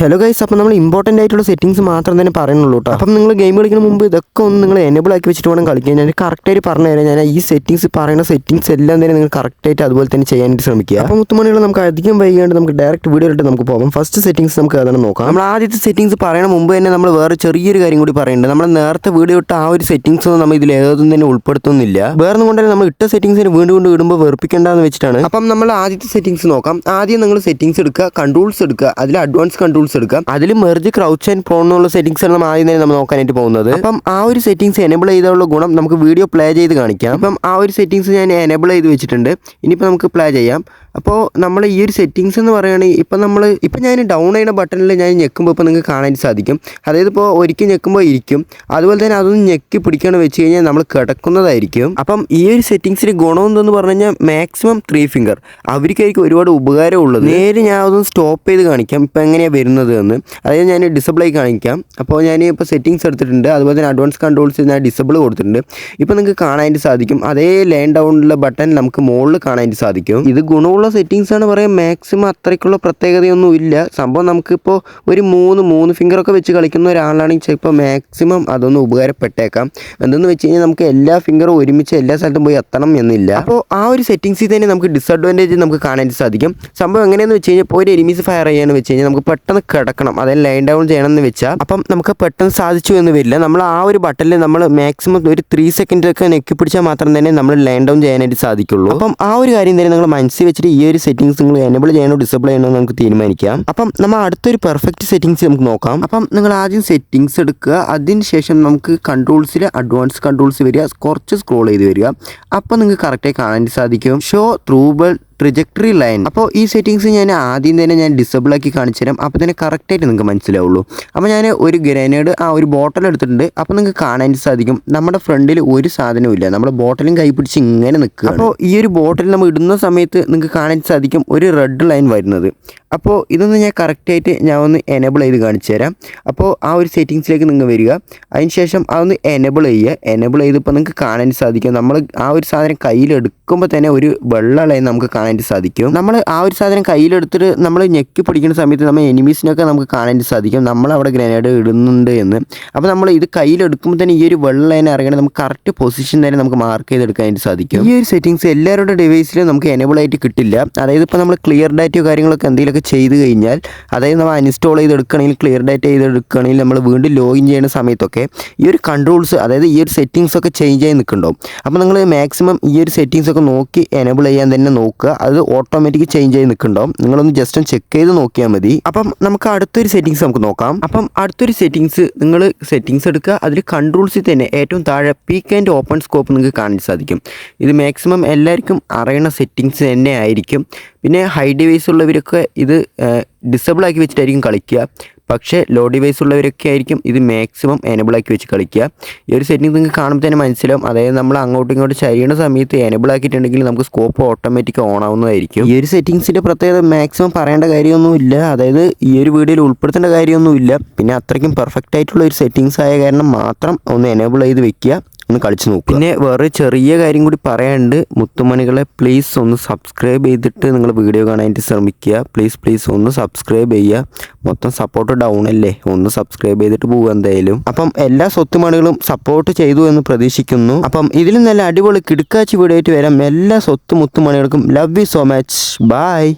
Hello guys അപ്പോൾ നമ്മൾ important ആയിട്ടുള്ള സെറ്റിംഗ്സ് മാത്രം തന്നെ പറയുന്നുള്ളൂ കേട്ടോ അപ്പം നിങ്ങൾ ഗെയിം കളിക്കുന്ന മുമ്പ് ഇതൊക്കെ ഒന്ന് നിങ്ങൾ എനേബിൾ ആക്കി വെച്ചിട്ട് വേണം കളിക്കാൻ. ഞാൻ കറക്റ്റായിട്ട് പറഞ്ഞു തരാം. ഞാൻ ഈ സെറ്റിംഗ്സ് പറയുന്ന സെറ്റിംഗ്സ് എല്ലാം തന്നെ നിങ്ങൾ കറക്റ്റായിട്ട് അതുപോലെ തന്നെ ചെയ്യാനായിട്ട് ശ്രമിക്കുക. അപ്പോൾ മുത്തുമണികൾ നമുക്ക് അധികം വൈകാണ്ട് നമുക്ക് ഡയറക്റ്റ് വീഡിയോ നമുക്ക് പോകാം ഫസ്റ്റ് സെറ്റിംഗ്സ് നമുക്ക് അതാണ് നോക്കാം. നമ്മൾ ആദ്യത്തെ സെറ്റിംഗ്സ് പറയണ മുമ്പ് തന്നെ നമ്മൾ വേറെ ചെറിയൊരു കാര്യം കൂടി പറയുന്നുണ്ട്. നമ്മൾ നേരത്തെ വീഡിയോ ഇട്ട ആ ഒരു സെറ്റിംഗ്സ് ഒന്നും നമ്മൾ ഇതിൽ ഏതൊന്നും തന്നെ ഉൾപ്പെടുത്തുന്നില്ല. വേറെ കൊണ്ട് തന്നെ നമ്മൾ ഇട്ട സെറ്റിംഗ്സിന് വീണ്ടും വീണ്ടും ഇടുമ്പോൾ വെറുപ്പിക്കേണ്ടതെന്ന് വെച്ചിട്ടാണ്. അപ്പം നമ്മൾ ആദ്യത്തെ സെറ്റിംഗ്സ് നോക്കാം. ആദ്യം നിങ്ങൾ സെറ്റിംഗ്സ് എടുക്കുക കൺട്രോൾസ് എടുക്കുക. അതിൽ അഡ്വാൻസ് കൺട്രോൾസ് എടുക്കുക അതിൽ മെർജ് ക്രൗച്ച് ആൻഡ് പ്രോൺ എന്നുള്ള സെറ്റിംഗ്സ് ആണ് നമ്മൾ ആദ്യം തന്നെ നമ്മൾ നോക്കാനായിട്ട് പോകുന്നത്. അപ്പം ആ ഒരു സെറ്റിംഗ്സ് എനേബിൾ ചെയ്തുള്ള ഗുണം നമുക്ക് വീഡിയോ പ്ലേ ചെയ്ത് കാണിക്കാം. അപ്പം ആ ഒരു സെറ്റിംഗ്സ് ഞാൻ എനേബിൾ ചെയ്ത് വെച്ചിട്ടുണ്ട്. ഇനിയിപ്പോൾ നമുക്ക് പ്ലേ ചെയ്യാം. അപ്പോൾ നമ്മൾ ഈ ഒരു സെറ്റിങ്സ് എന്ന് പറയുകയാണെങ്കിൽ ഇപ്പം നമ്മൾ ഇപ്പം ഞാൻ ഡൗൺ ചെയ്യുന്ന ബട്ടണിൽ ഞാൻ ഞെക്കുമ്പോൾ ഇപ്പോൾ നിങ്ങൾക്ക് കാണാൻ സാധിക്കും. അതായത് ഇപ്പോൾ ഒരിക്കൽ ഞെക്കുമ്പോൾ ഇരിക്കും. അതുപോലെ തന്നെ അതൊന്ന് ഞെക്കി പിടിക്കണമെന്ന് വെച്ച് കഴിഞ്ഞാൽ നമ്മൾ കിടക്കുന്നതായിരിക്കും. അപ്പം ഈ ഒരു സെറ്റിങ്സിന് ഗുണം എന്തെന്ന് പറഞ്ഞു കഴിഞ്ഞാൽ മാക്സിമം ത്രീ ഫിംഗർ അവർക്കായിരിക്കും ഒരുപാട് ഉപകാരമുള്ളത് നേരെ ഞാൻ അതൊന്ന് സ്റ്റോപ്പ് ചെയ്ത് കാണിക്കാം. ഇപ്പം എങ്ങനെയാണ് വരുന്നത് എന്ന്. അതായത് ഞാൻ ഡിസബിൾ ആയി കാണിക്കാം. അപ്പോൾ ഞാൻ ഇപ്പോൾ സെറ്റിങ്സ് എടുത്തിട്ടുണ്ട്. അതുപോലെ തന്നെ അഡ്വാൻസ് കൺട്രോൾസ് ഞാൻ ഡിസബിൾ കൊടുത്തിട്ടുണ്ട്. ഇപ്പോൾ നിങ്ങൾക്ക് കാണാൻ സാധിക്കും. അതേ ലൈൻ ഡൗണിലുള്ള ബട്ടൺ നമുക്ക് മുകളിൽ കാണാൻ സാധിക്കും. ഇത് ഗുണമുള്ള സെറ്റിംഗ്സ് ആണ് പറയാം മാക്സിമം അത്രയ്ക്കുള്ള പ്രത്യേകതയൊന്നും ഇല്ല. സംഭവം നമുക്കിപ്പോൾ ഒരു മൂന്ന് മൂന്ന് ഫിംഗറൊക്കെ വെച്ച് കളിക്കുന്ന ഒരാളാണെങ്കിൽ ചിലപ്പോൾ മാക്സിമം അതൊന്ന് ഉപകാരപ്പെട്ടേക്കാം. എന്തെന്ന് വെച്ച് കഴിഞ്ഞാൽ നമുക്ക് എല്ലാ ഫിംഗറും ഒരുമിച്ച് എല്ലാ സ്ഥലത്തും പോയി എത്തണം എന്നില്ല. അപ്പോൾ ആ ഒരു സെറ്റിങ്സിൽ തന്നെ നമുക്ക് ഡിസഡ്വാന്റേജ് നമുക്ക് കാണാൻ സാധിക്കും. സംഭവം എങ്ങനെയെന്ന് വെച്ച് കഴിഞ്ഞാൽ ഇപ്പോൾ ഒരു എനിമീസ് ഫയർ ചെയ്യാന്ന് വെച്ച് കഴിഞ്ഞാൽ നമുക്ക് പെട്ടെന്ന് കിടക്കണം. അതായത് ലൈൻ ഡൗൺ ചെയ്യണം എന്ന് വെച്ചാൽ അപ്പം നമുക്ക് പെട്ടെന്ന് സാധിച്ചു എന്ന് വരില്ല. നമ്മൾ ആ ഒരു ബട്ടണിൽ നമ്മൾ മാക്സിമം ഒരു ത്രീ സെക്കൻഡൊക്കെ നെക്കി പിടിച്ചാൽ മാത്രം തന്നെ നമ്മൾ ലൈൻ ഡൗൺ ചെയ്യാനായിട്ട് സാധിക്കുള്ളൂ. അപ്പം ആ ഒരു കാര്യം തന്നെ നിങ്ങൾ മനസ്സിൽ വെച്ചിട്ട് ഈ ഒരു സെറ്റിംഗ്സ് നിങ്ങൾ എനബിൾ ചെയ്യണോ ഡിസേബിൾ ചെയ്യണോ നമുക്ക് തീരുമാനിക്കാം. അപ്പം നമ്മൾ അടുത്തൊരു പെർഫെക്റ്റ് സെറ്റിംഗ്സ് നമുക്ക് നോക്കാം. അപ്പം നിങ്ങൾ ആദ്യം സെറ്റിംഗ്സ് എടുക്കുക. അതിന് ശേഷം നമുക്ക് കൺട്രോൾസിൽ അഡ്വാൻസ് കൺട്രോൾസ് വരിക. കുറച്ച് സ്ക്രോൾ ചെയ്ത് വരിക. അപ്പോൾ നിങ്ങൾക്ക് കറക്റ്റായി കാണാൻ സാധിക്കും. ഷോ ത്രൂബിൾ ട്രിജക്ടറി ലൈൻ അപ്പോൾ ഈ സെറ്റിങ്സ് ഞാൻ ആദ്യം തന്നെ ഞാൻ ഡിസബിൾ ആക്കി കാണിച്ചു തരാം അപ്പോൾ തന്നെ കറക്റ്റായിട്ട് നിങ്ങൾക്ക് മനസ്സിലാവുള്ളൂ. അപ്പോൾ ഞാൻ ഒരു ഗ്രനേഡ് ആ ഒരു ബോട്ടിൽ എടുത്തിട്ടുണ്ട്. അപ്പോൾ നിങ്ങൾക്ക് കാണാൻ സാധിക്കും. നമ്മുടെ ഫ്രണ്ടിൽ ഒരു സാധനവും ഇല്ല. നമ്മുടെ ബോട്ടിലും കൈ പിടിച്ച് ഇങ്ങനെ നിൽക്കുക അപ്പോൾ ഈ ഒരു ബോട്ടിൽ നമ്മൾ ഇടുന്ന സമയത്ത് നിങ്ങൾക്ക് കാണാൻ സാധിക്കും ഒരു റെഡ് ലൈൻ വരുന്നത്. അപ്പോൾ ഇതൊന്ന് ഞാൻ കറക്റ്റായിട്ട് ഞാൻ ഒന്ന് എനേബിൾ ചെയ്ത് കാണിച്ചു തരാം അപ്പോൾ ആ ഒരു സെറ്റിങ്സിലേക്ക് നിങ്ങൾ വരിക. അതിനുശേഷം അതൊന്ന് എനേബിൾ ചെയ്യുക. എനേബിൾ ചെയ്തപ്പോൾ നിങ്ങൾക്ക് കാണാൻ സാധിക്കും. നമ്മൾ ആ ഒരു സാധനം കയ്യിലെടുക്കുമ്പോൾ തന്നെ ഒരു വെള്ള ലൈൻ നമുക്ക് കാണാനായിട്ട് സാധിക്കും. നമ്മൾ ആ ഒരു സാധനം കയ്യിലെടുത്തിട്ട് നമ്മൾ ഞെക്കി പിടിക്കുന്ന സമയത്ത് നമ്മൾ എനിമീസിനൊക്കെ നമുക്ക് കാണാനായിട്ട് സാധിക്കും. നമ്മൾ അവിടെ ഗ്രനേഡ് ഇടുന്നുണ്ട് എന്ന്. അപ്പോൾ നമ്മൾ ഇത് കയ്യിലെടുക്കുമ്പോൾ തന്നെ ഈ ഒരു വെള്ള ലൈൻ അറിയണം നമുക്ക് കറക്റ്റ് പൊസിഷൻ തന്നെ നമുക്ക് മാർക്ക് ചെയ്തെടുക്കാനായിട്ട് സാധിക്കും. ഈ ഒരു സെറ്റിങ്സ് എല്ലാവരുടെ ഡിവൈസിലും നമുക്ക് എനേബിൾ ആയിട്ട് കിട്ടില്ല. അതായത് ഇപ്പോൾ നമ്മൾ ക്ലിയർ ഡാറ്റയോ കാര്യങ്ങളൊക്കെ എന്തെങ്കിലുമൊക്കെ ചെയ്ത് കഴിഞ്ഞാൽ അതായത് നമ്മൾ അൺഇൻസ്റ്റാൾ ചെയ്തെടുക്കണമെങ്കിൽ ക്ലിയർ ഡാറ്റ ചെയ്തെടുക്കണമെങ്കിൽ നമ്മൾ വീണ്ടും ലോഗിൻ ചെയ്യുന്ന സമയത്തൊക്കെ ഈ ഒരു കൺട്രോൾസ് അതായത് ഈ ഒരു സെറ്റിങ്സ് ഒക്കെ ചേഞ്ച് ആയി നിൽക്കുന്നുണ്ടാവും. അപ്പോൾ നിങ്ങൾ മാക്സിമം ഈ ഒരു സെറ്റിങ്സ് ഒക്കെ നോക്കി എനേബിൾ ചെയ്യാൻ തന്നെ നോക്കുക. അത് ഓട്ടോമാറ്റിക് ചേഞ്ച് ആയി നിൽക്കുന്നുണ്ടാവും. നിങ്ങളൊന്ന് ജസ്റ്റ് ഒന്ന് ചെക്ക് ചെയ്ത് നോക്കിയാൽ മതി. അപ്പം നമുക്ക് അടുത്തൊരു സെറ്റിങ്സ് നമുക്ക് നോക്കാം. അപ്പം അടുത്തൊരു സെറ്റിങ്സ് നിങ്ങൾ സെറ്റിങ്സ് എടുക്കുക. അതിൽ കൺട്രോൾസിൽ തന്നെ ഏറ്റവും താഴെ പീക്ക് ആൻഡ് ഓപ്പൺ സ്കോപ്പ് നിങ്ങൾക്ക് കാണാൻ സാധിക്കും. ഇത് മാക്സിമം എല്ലാവർക്കും അറിയണ സെറ്റിങ്സ് തന്നെ ആയിരിക്കും. പിന്നെ ഹൈ ഡിവൈസ് ഉള്ളവരൊക്കെ ഇത് ഡിസബിൾ ആക്കി വെച്ചിട്ടായിരിക്കും കളിക്കുക. പക്ഷേ ലോ ഡിവൈസ് ഉള്ളവരൊക്കെ ആയിരിക്കും ഇത് മാക്സിമം എനബിൾ ആക്കി വെച്ച് കളിക്കുക. ഈ ഒരു സെറ്റിംഗ് നിങ്ങൾക്ക് കാണുമ്പോൾ തന്നെ മനസ്സിലാവും. അതായത് നമ്മൾ അങ്ങോട്ടും ഇങ്ങോട്ടും ചരിയണ സമയത്ത് എനബിൾ ആക്കിയിട്ടുണ്ടെങ്കിൽ നമുക്ക് സ്കോപ്പ് ഓട്ടോമാറ്റിക് ഓൺ ആവുന്നതായിരിക്കും. ഈ ഒരു സെറ്റിംഗ്സിന്റെ പ്രത്യേകത മാക്സിമം പറയേണ്ട കാര്യമൊന്നുമില്ല. അതായത് ഈ ഒരു വീഡിയോയിൽ ഉൾപ്പെടുത്തേണ്ട കാര്യമൊന്നുമില്ല. പിന്നെ അത്രയ്ക്കും പെർഫെക്റ്റ് ആയിട്ടുള്ള ഒരു സെറ്റിംഗ്സ് ആയ കാരണം മാത്രം ഒന്ന് എനേബിൾ ചെയ്ത് വെക്കുക. ഒന്ന് കളിച്ച് നോക്കുക. പിന്നെ വേറെ ചെറിയ കാര്യം കൂടി പറയാനുണ്ട്. മുത്തുമണികളെ പ്ലീസ് ഒന്ന് സബ്സ്ക്രൈബ് ചെയ്തിട്ട് നിങ്ങൾ വീഡിയോ കാണാനായിട്ട് ശ്രമിക്കുക. പ്ലീസ് പ്ലീസ് ഒന്ന് സബ്സ്ക്രൈബ് ചെയ്യുക. മൊത്തം സപ്പോർട്ട് ഡൗൺ അല്ലേ? ഒന്ന് സബ്സ്ക്രൈബ് ചെയ്തിട്ട് പോകുക എന്തായാലും. അപ്പം എല്ലാ സ്വത്തുമണികളും സപ്പോർട്ട് ചെയ്തു എന്ന് പ്രതീക്ഷിക്കുന്നു. അപ്പം ഇതിലും നല്ല അടിപൊളി കിടുക്കാച്ചി വീഡിയോ ആയിട്ട് വരാം. എല്ലാ സ്വത്ത് മുത്തുമണികൾക്കും. Love you so much bye